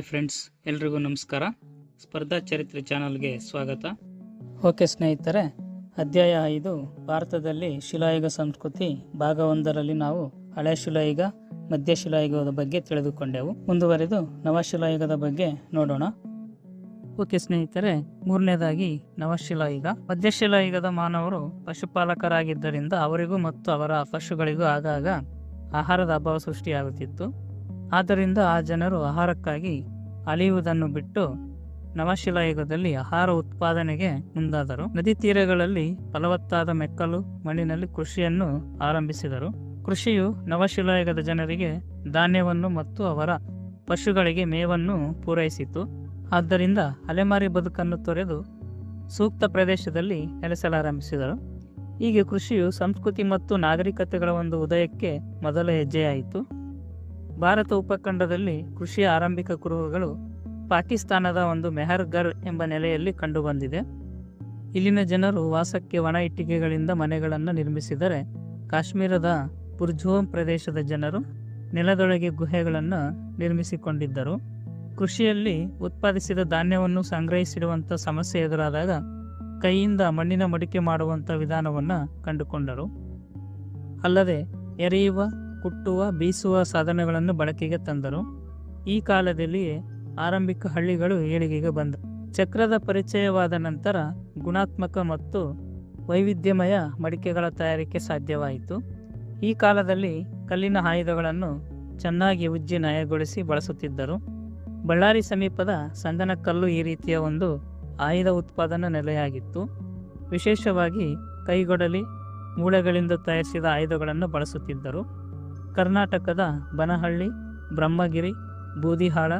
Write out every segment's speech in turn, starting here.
Hi friends ಎಲ್ರಿಗೂ ನಮಸ್ಕಾರ. ಸ್ಪರ್ಧಾ ಚರಿತ್ರೆ ಚಾನಲ್ಗೆ ಸ್ವಾಗತ. ಓಕೆ ಸ್ನೇಹಿತರೆ ಅಧ್ಯಾಯ ಐದು ಭಾರತದಲ್ಲಿ ಶಿಲಾಯುಗ ಸಂಸ್ಕೃತಿ ಭಾಗ ಒಂದರಲ್ಲಿ ನಾವು ಹಳೆ ಶಿಲಾಯುಗ ಮಧ್ಯ ಶಿಲಾಯುಗದ ಬಗ್ಗೆ ತಿಳಿದುಕೊಂಡೆವು. ಮುಂದುವರೆದು ನವಶಿಲಾಯುಗದ ಬಗ್ಗೆ ನೋಡೋಣ. ಓಕೆ ಸ್ನೇಹಿತರೆ ಮೂರನೇದಾಗಿ ನವಶಿಲಾಯುಗ. ಮಧ್ಯಶಿಲಾಯುಗದ ಮಾನವರು ಪಶುಪಾಲಕರಾಗಿದ್ದರಿಂದ ಅವರಿಗೂ ಮತ್ತು ಅವರ ಪಶುಗಳಿಗೂ ಆಗಾಗ ಆಹಾರದ ಅಭಾವ ಸೃಷ್ಟಿಯಾಗುತ್ತಿತ್ತು. ಆದ್ದರಿಂದ ಆ ಜನರು ಆಹಾರಕ್ಕಾಗಿ ಅಲಿಯುವುದನ್ನು ಬಿಟ್ಟು ನವಶಿಲಾಯುಗದಲ್ಲಿ ಆಹಾರ ಉತ್ಪಾದನೆಗೆ ಮುಂದಾದರು. ನದಿ ತೀರಗಳಲ್ಲಿ ಫಲವತ್ತಾದ ಮೆಕ್ಕಲು ಮಣ್ಣಿನಲ್ಲಿ ಕೃಷಿಯನ್ನು ಆರಂಭಿಸಿದರು. ಕೃಷಿಯು ನವಶಿಲಾಯುಗದ ಜನರಿಗೆ ಧಾನ್ಯವನ್ನು ಮತ್ತು ಅವರ ಪಶುಗಳಿಗೆ ಮೇವನ್ನು ಪೂರೈಸಿತು. ಆದ್ದರಿಂದ ಅಲೆಮಾರಿ ಬದುಕನ್ನು ತೊರೆದು ಸೂಕ್ತ ಪ್ರದೇಶದಲ್ಲಿ ನೆಲೆಸಲಾರಂಭಿಸಿದರು. ಹೀಗೆ ಕೃಷಿಯು ಸಂಸ್ಕೃತಿ ಮತ್ತು ನಾಗರಿಕತೆಗಳ ಒಂದು ಉದಯಕ್ಕೆ ಮೊದಲ ಹೆಜ್ಜೆಯಾಯಿತು. ಭಾರತ ಉಪಖಂಡದಲ್ಲಿ ಕೃಷಿಯ ಆರಂಭಿಕ ಕುರುಹುಗಳು ಪಾಕಿಸ್ತಾನದ ಒಂದು ಮೆಹರ್ಗರ್ ಎಂಬ ನೆಲೆಯಲ್ಲಿ ಕಂಡುಬಂದಿದೆ. ಇಲ್ಲಿನ ಜನರು ವಾಸಕ್ಕೆ ಒಣ ಇಟ್ಟಿಗೆಗಳಿಂದ ಮನೆಗಳನ್ನು ನಿರ್ಮಿಸಿದರೆ ಕಾಶ್ಮೀರದ ಪುರ್ಜೋಮ್ ಪ್ರದೇಶದ ಜನರು ನೆಲದೊಳಗೆ ಗುಹೆಗಳನ್ನು ನಿರ್ಮಿಸಿಕೊಂಡಿದ್ದರು. ಕೃಷಿಯಲ್ಲಿ ಉತ್ಪಾದಿಸಿದ ಧಾನ್ಯವನ್ನು ಸಂಗ್ರಹಿಸಿಡುವಂಥ ಸಮಸ್ಯೆ ಎದುರಾದಾಗ ಕೈಯಿಂದ ಮಣ್ಣಿನ ಮಡಿಕೆ ಮಾಡುವಂಥ ವಿಧಾನವನ್ನು ಕಂಡುಕೊಂಡರು. ಅಲ್ಲದೆ, ಎರೆಯುವ ಕುಟ್ಟುವ, ಬೀಸುವ ಸಾಧನಗಳನ್ನು ಬಳಕೆಗೆ ತಂದರು. ಈ ಕಾಲದಲ್ಲಿ ಆರಂಭಿಕ ಹಳ್ಳಿಗಳು ಏಳಿಗೆಗೆ ಬಂದವು ಚಕ್ರದ ಪರಿಚಯವಾದ ನಂತರ ಗುಣಾತ್ಮಕ ಮತ್ತು ವೈವಿಧ್ಯಮಯ ಮಡಿಕೆಗಳ ತಯಾರಿಕೆ ಸಾಧ್ಯವಾಯಿತು. ಈ ಕಾಲದಲ್ಲಿ ಕಲ್ಲಿನ ಆಯುಧಗಳನ್ನು ಚೆನ್ನಾಗಿ ಉಜ್ಜಿ ನಯಗೊಳಿಸಿ ಬಳಸುತ್ತಿದ್ದರು. ಬಳ್ಳಾರಿ ಸಮೀಪದ ಸಂದನಕಲ್ಲು ಈ ರೀತಿಯ ಒಂದು ಆಯುಧ ಉತ್ಪಾದನಾ ನೆಲೆಯಾಗಿತ್ತು. ವಿಶೇಷವಾಗಿ ಕೈಗೊಡಲಿ, ಮೂಳೆಗಳಿಂದ ತಯಾರಿಸಿದ ಆಯುಧಗಳನ್ನು ಬಳಸುತ್ತಿದ್ದರು. ಕರ್ನಾಟಕದ ಬನಹಳ್ಳಿ, ಬ್ರಹ್ಮಗಿರಿ, ಬೂದಿಹಾಳ,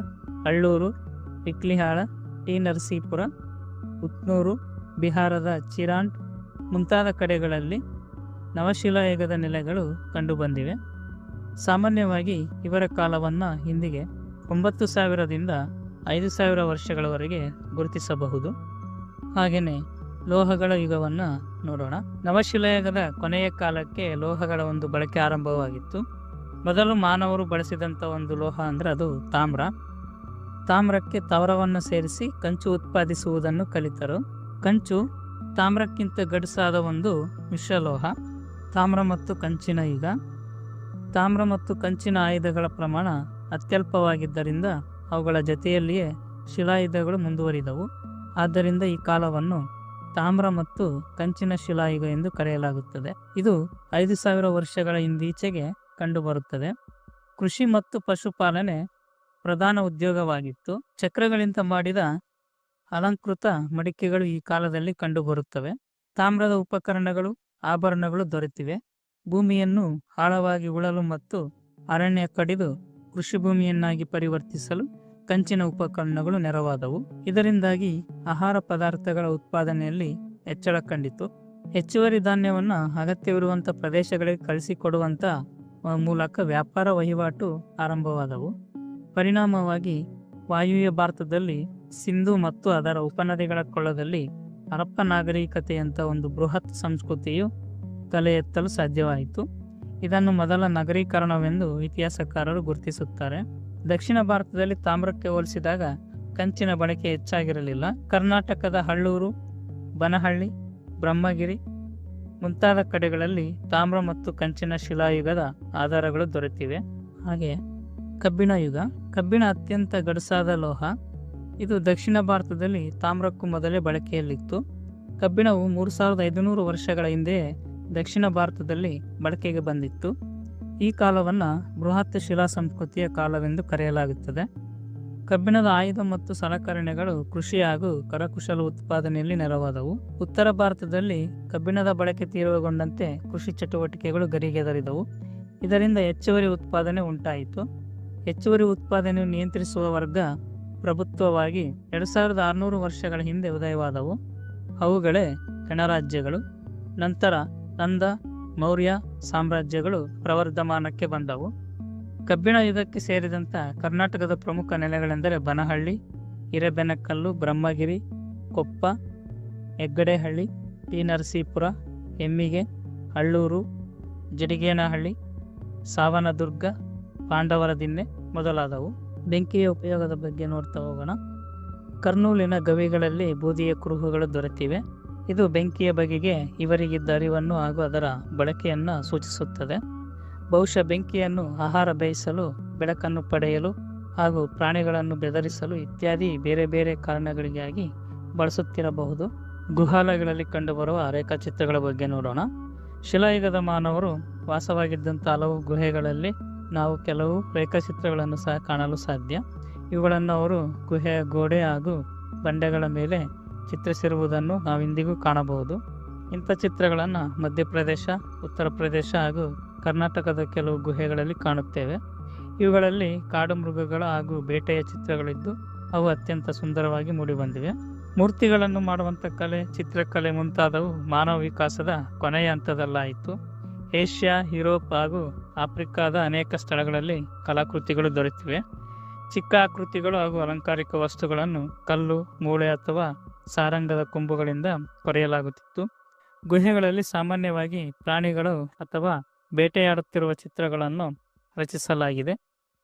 ಹಳ್ಳೂರು ಇಕ್ಲಿಹಾಳ ಟಿ ನರಸೀಪುರ ಉತ್ನೂರು ಬಿಹಾರದ ಚಿರಾಂಡ್ ಮುಂತಾದ ಕಡೆಗಳಲ್ಲಿ ನವಶಿಲಾಯುಗದ ನೆಲೆಗಳು ಕಂಡುಬಂದಿವೆ. ಸಾಮಾನ್ಯವಾಗಿ ಇವರ ಕಾಲವನ್ನು ಹಿಂದಿಗೆ ಒಂಬತ್ತು ಸಾವಿರದಿಂದ ಐದು ಸಾವಿರ ವರ್ಷಗಳವರೆಗೆ ಗುರುತಿಸಬಹುದು. ಹಾಗೆಯೇ ಲೋಹಗಳ ಯುಗವನ್ನು ನೋಡೋಣ. ನವಶಿಲಾಯುಗದ ಕೊನೆಯ ಕಾಲಕ್ಕೆ ಲೋಹಗಳ ಒಂದು ಬಳಕೆ ಆರಂಭವಾಗಿತ್ತು. ಮೊದಲು ಮಾನವರು ಬಳಸಿದಂಥ ಒಂದು ಲೋಹ ಅಂದರೆ ಅದು ತಾಮ್ರ. ತಾಮ್ರಕ್ಕೆ ತವರವನ್ನು ಸೇರಿಸಿ ಕಂಚು ಉತ್ಪಾದಿಸುವುದನ್ನು ಕಲಿತರು. ಕಂಚು ತಾಮ್ರಕ್ಕಿಂತ ಗಡುಸಾದ ಒಂದು ಮಿಶ್ರಲೋಹ ತಾಮ್ರ ಮತ್ತು ಕಂಚಿನ ಯುಗ ತಾಮ್ರ ಮತ್ತು ಕಂಚಿನ ಆಯುಧಗಳ ಪ್ರಮಾಣ ಅತ್ಯಲ್ಪವಾಗಿದ್ದರಿಂದ ಅವುಗಳ ಜೊತೆಯಲ್ಲಿಯೇ ಶಿಲಾಯುಧಗಳು ಮುಂದುವರಿದವು. ಆದ್ದರಿಂದ ಈ ಕಾಲವನ್ನು ತಾಮ್ರ ಮತ್ತು ಕಂಚಿನ ಶಿಲಾಯುಗ ಎಂದು ಕರೆಯಲಾಗುತ್ತದೆ. ಇದು ಐದು ಸಾವಿರ ವರ್ಷಗಳ ಹಿಂದೀಚೆಗೆ ಕಂಡುಬರುತ್ತದೆ. ಕೃಷಿ ಮತ್ತು ಪಶುಪಾಲನೆ ಪ್ರಧಾನ ಉದ್ಯೋಗವಾಗಿತ್ತು. ಚಕ್ರಗಳಿಂದ ಮಾಡಿದ ಅಲಂಕೃತ ಮಡಿಕೆಗಳು ಈ ಕಾಲದಲ್ಲಿ ಕಂಡುಬರುತ್ತವೆ. ತಾಮ್ರದ ಉಪಕರಣಗಳು, ಆಭರಣಗಳು ದೊರೆತಿವೆ. ಭೂಮಿಯನ್ನು ಆಳವಾಗಿ ಉಳಲು ಮತ್ತು ಅರಣ್ಯ ಕಡಿದು ಕೃಷಿ ಭೂಮಿಯನ್ನಾಗಿ ಪರಿವರ್ತಿಸಲು ಕಂಚಿನ ಉಪಕರಣಗಳು ನೆರವಾದವು. ಇದರಿಂದಾಗಿ ಆಹಾರ ಪದಾರ್ಥಗಳ ಉತ್ಪಾದನೆಯಲ್ಲಿ ಹೆಚ್ಚಳ ಕಂಡಿತು. ಹೆಚ್ಚುವರಿ ಧಾನ್ಯವನ್ನು ಅಗತ್ಯವಿರುವಂಥ ಪ್ರದೇಶಗಳಿಗೆ ಕಳಿಸಿಕೊಡುವಂಥ ಮೂಲಕ ವ್ಯಾಪಾರ ವಹಿವಾಟು ಆರಂಭವಾದವು. ಪರಿಣಾಮವಾಗಿ ವಾಯುವ್ಯ ಭಾರತದಲ್ಲಿ ಸಿಂಧು ಮತ್ತು ಅದರ ಉಪನದಿಗಳ ಕೊಳ್ಳದಲ್ಲಿ ಹರಪ್ಪ ನಾಗರಿಕತೆಯಂಥ ಒಂದು ಬೃಹತ್ ಸಂಸ್ಕೃತಿಯು ತಲೆ ಎತ್ತಲು ಸಾಧ್ಯವಾಯಿತು. ಇದನ್ನು ಮೊದಲ ನಗರೀಕರಣವೆಂದು ಇತಿಹಾಸಕಾರರು ಗುರುತಿಸುತ್ತಾರೆ. ದಕ್ಷಿಣ ಭಾರತದಲ್ಲಿ ತಾಮ್ರಕ್ಕೆ ಹೋಲಿಸಿದಾಗ ಕಂಚಿನ ಬಳಕೆ ಹೆಚ್ಚಾಗಿರಲಿಲ್ಲ. ಕರ್ನಾಟಕದ ಹಳ್ಳೂರು, ಬನಹಳ್ಳಿ, ಬ್ರಹ್ಮಗಿರಿ ಮುಂತಾದ ಕಡೆಗಳಲ್ಲಿ ತಾಮ್ರ ಮತ್ತು ಕಂಚಿನ ಶಿಲಾಯುಗದ ಆಧಾರಗಳು ದೊರೆತಿವೆ. ಹಾಗೆ ಕಬ್ಬಿಣ ಯುಗ. ಕಬ್ಬಿಣ ಅತ್ಯಂತ ಗಡಸಾದ ಲೋಹ. ಇದು ದಕ್ಷಿಣ ಭಾರತದಲ್ಲಿ ತಾಮ್ರಕ್ಕೂ ಮೊದಲೇ ಬಳಕೆಯಲ್ಲಿತ್ತು. ಕಬ್ಬಿಣವು ಮೂರು ಸಾವಿರದ ಐದುನೂರು ವರ್ಷಗಳ ಹಿಂದೆ ದಕ್ಷಿಣ ಭಾರತದಲ್ಲಿ ಬಳಕೆಗೆ ಬಂದಿತ್ತು. ಈ ಕಾಲವನ್ನು ಬೃಹತ್ ಶಿಲಾ ಸಂಸ್ಕೃತಿಯ ಕಾಲವೆಂದು ಕರೆಯಲಾಗುತ್ತದೆ. ಕಬ್ಬಿಣದ ಆಯುಧ ಮತ್ತು ಸಲಕರಣೆಗಳು ಕೃಷಿ ಹಾಗೂ ಕರಕುಶಲ ಉತ್ಪಾದನೆಯಲ್ಲಿ ನೆರವಾದವು. ಉತ್ತರ ಭಾರತದಲ್ಲಿ ಕಬ್ಬಿಣದ ಬಳಕೆ ತೀವ್ರಗೊಂಡಂತೆ ಕೃಷಿ ಚಟುವಟಿಕೆಗಳು ಗರಿಗೆದರಿದವು. ಇದರಿಂದ ಹೆಚ್ಚುವರಿ ಉತ್ಪಾದನೆ ಉಂಟಾಯಿತು. ಹೆಚ್ಚುವರಿ ಉತ್ಪಾದನೆಯನ್ನು ನಿಯಂತ್ರಿಸುವ ವರ್ಗ ಪ್ರಭುತ್ವವಾಗಿ ಎರಡು ಸಾವಿರದ ಆರುನೂರು ವರ್ಷಗಳ ಹಿಂದೆ ಉದಯವಾದವು. ಅವುಗಳೇ ಗಣರಾಜ್ಯಗಳು. ನಂತರ ನಂದ, ಮೌರ್ಯ ಸಾಮ್ರಾಜ್ಯಗಳು ಪ್ರವರ್ಧಮಾನಕ್ಕೆ ಬಂದವು. ಕಬ್ಬಿಣ ಯುಗಕ್ಕೆ ಸೇರಿದಂಥ ಕರ್ನಾಟಕದ ಪ್ರಮುಖ ನೆಲೆಗಳೆಂದರೆ ಬನಹಳ್ಳಿ ಹಿರೇಬೆನಕಲ್ಲು ಬ್ರಹ್ಮಗಿರಿ, ಕೊಪ್ಪ, ಹೆಗ್ಗಡೆಹಳ್ಳಿ ಟಿ ನರಸೀಪುರ ಎಮ್ಮಿಗೆ ಹಳ್ಳೂರು, ಜಡಿಗೇನಹಳ್ಳಿ, ಸಾವನದುರ್ಗ ಪಾಂಡವರ ದಿನ್ನೆ ಮೊದಲಾದವು. ಬೆಂಕಿಯ ಉಪಯೋಗದ ಬಗ್ಗೆ ನೋಡ್ತಾ ಹೋಗೋಣ. ಕರ್ನೂಲಿನ ಗವಿಗಳಲ್ಲಿ ಬೂದಿಯ ಕುರುಹುಗಳು ದೊರೆತಿವೆ. ಇದು ಬೆಂಕಿಯ ಬಗೆಗೆ ಇವರಿಗಿದ್ದ ಅರಿವನ್ನು ಹಾಗೂ ಅದರ ಬಳಕೆಯನ್ನು ಸೂಚಿಸುತ್ತದೆ. ಬಹುಶಃ ಬೆಂಕಿಯನ್ನು ಆಹಾರ ಬೇಯಿಸಲು, ಬೆಳಕನ್ನು ಪಡೆಯಲು ಹಾಗೂ ಪ್ರಾಣಿಗಳನ್ನು ಬೆದರಿಸಲು ಇತ್ಯಾದಿ ಬೇರೆ ಬೇರೆ ಕಾರಣಗಳಿಗಾಗಿ ಬಳಸುತ್ತಿರಬಹುದು. ಗುಹಾಲಯಗಳಲ್ಲಿ ಕಂಡುಬರುವ ರೇಖಾಚಿತ್ರಗಳ ಬಗ್ಗೆ ನೋಡೋಣ. ಶಿಲಾಯುಗದ ಮಾನವರು ವಾಸವಾಗಿದ್ದಂಥ ಹಲವು ಗುಹೆಗಳಲ್ಲಿ ನಾವು ಕೆಲವು ರೇಖಾಚಿತ್ರಗಳನ್ನು ಸಹ ಕಾಣಲು ಸಾಧ್ಯ. ಇವುಗಳನ್ನು ಅವರು ಗುಹೆಯ ಗೋಡೆ ಹಾಗೂ ಬಂಡೆಗಳ ಮೇಲೆ ಚಿತ್ರಿಸಿರುವುದನ್ನು ನಾವಿಂದಿಗೂ ಕಾಣಬಹುದು. ಇಂಥ ಚಿತ್ರಗಳನ್ನು ಮಧ್ಯಪ್ರದೇಶ ಉತ್ತರ ಪ್ರದೇಶ ಹಾಗೂ ಕರ್ನಾಟಕದ ಕೆಲವು ಗುಹೆಗಳಲ್ಲಿ ಕಾಣುತ್ತೇವೆ. ಇವುಗಳಲ್ಲಿ ಕಾಡು ಮೃಗಗಳ ಹಾಗೂ ಬೇಟೆಯ ಚಿತ್ರಗಳಿದ್ದು ಅವು ಅತ್ಯಂತ ಸುಂದರವಾಗಿ ಮೂಡಿಬಂದಿವೆ. ಮೂರ್ತಿಗಳನ್ನು ಮಾಡುವಂಥ ಕಲೆ, ಚಿತ್ರಕಲೆ ಮುಂತಾದವು ಮಾನವ ವಿಕಾಸದ ಕೊನೆಯ ಹಂತದಲ್ಲಾಯಿತು. ಏಷ್ಯಾ, ಯುರೋಪ್ ಹಾಗೂ ಆಫ್ರಿಕಾದ ಅನೇಕ ಸ್ಥಳಗಳಲ್ಲಿ ಕಲಾಕೃತಿಗಳು ದೊರೆತಿವೆ. ಚಿಕ್ಕ ಆಕೃತಿಗಳು ಹಾಗೂ ಅಲಂಕಾರಿಕ ವಸ್ತುಗಳನ್ನು ಕಲ್ಲು, ಮೂಳೆ ಅಥವಾ ಸಾರಂಗದ ಕೊಂಬುಗಳಿಂದ ಕೊರೆಯಲಾಗುತ್ತಿತ್ತು. ಗುಹೆಗಳಲ್ಲಿ ಸಾಮಾನ್ಯವಾಗಿ ಪ್ರಾಣಿಗಳು ಅಥವಾ ಬೇಟೆಯಾಡುತ್ತಿರುವ ಚಿತ್ರಗಳನ್ನು ರಚಿಸಲಾಗಿದೆ.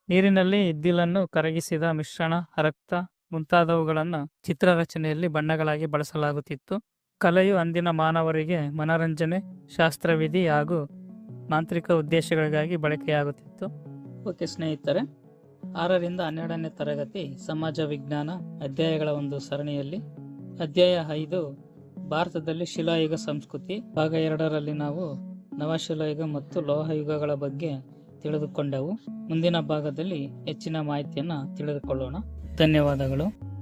ನೀರಿನಲ್ಲಿ ಇದ್ದಿಲನ್ನು ಕರಗಿಸಿದ ಮಿಶ್ರಣ, ರಕ್ತ ಮುಂತಾದವುಗಳನ್ನು ಚಿತ್ರರಚನೆಯಲ್ಲಿ ಬಣ್ಣಗಳಾಗಿ ಬಳಸಲಾಗುತ್ತಿತ್ತು. ಕಲೆಯು ಅಂದಿನ ಮಾನವರಿಗೆ ಮನರಂಜನೆ, ಶಾಸ್ತ್ರವಿಧಿ ಹಾಗೂ ಮಾಂತ್ರಿಕ ಉದ್ದೇಶಗಳಿಗಾಗಿ ಬಳಕೆಯಾಗುತ್ತಿತ್ತು. ಓಕೆ ಸ್ನೇಹಿತರೆ, ಆರರಿಂದ ಹನ್ನೆರಡನೇ ತರಗತಿ ಸಮಾಜ ವಿಜ್ಞಾನ ಅಧ್ಯಾಯಗಳ ಒಂದು ಸರಣಿಯಲ್ಲಿ ಅಧ್ಯಾಯ ಐದು, ಭಾರತದಲ್ಲಿ ಶಿಲಾಯುಗ ಸಂಸ್ಕೃತಿ, ಭಾಗ ಎರಡರಲ್ಲಿ ನಾವು ನವಶಿಲಾಯುಗ ಮತ್ತು ಲೋಹಯುಗಗಳ ಬಗ್ಗೆ ತಿಳಿದುಕೊಂಡೆವು. ಮುಂದಿನ ಭಾಗದಲ್ಲಿ ಹೆಚ್ಚಿನ ಮಾಹಿತಿಯನ್ನು ತಿಳಿದುಕೊಳ್ಳೋಣ. ಧನ್ಯವಾದಗಳು.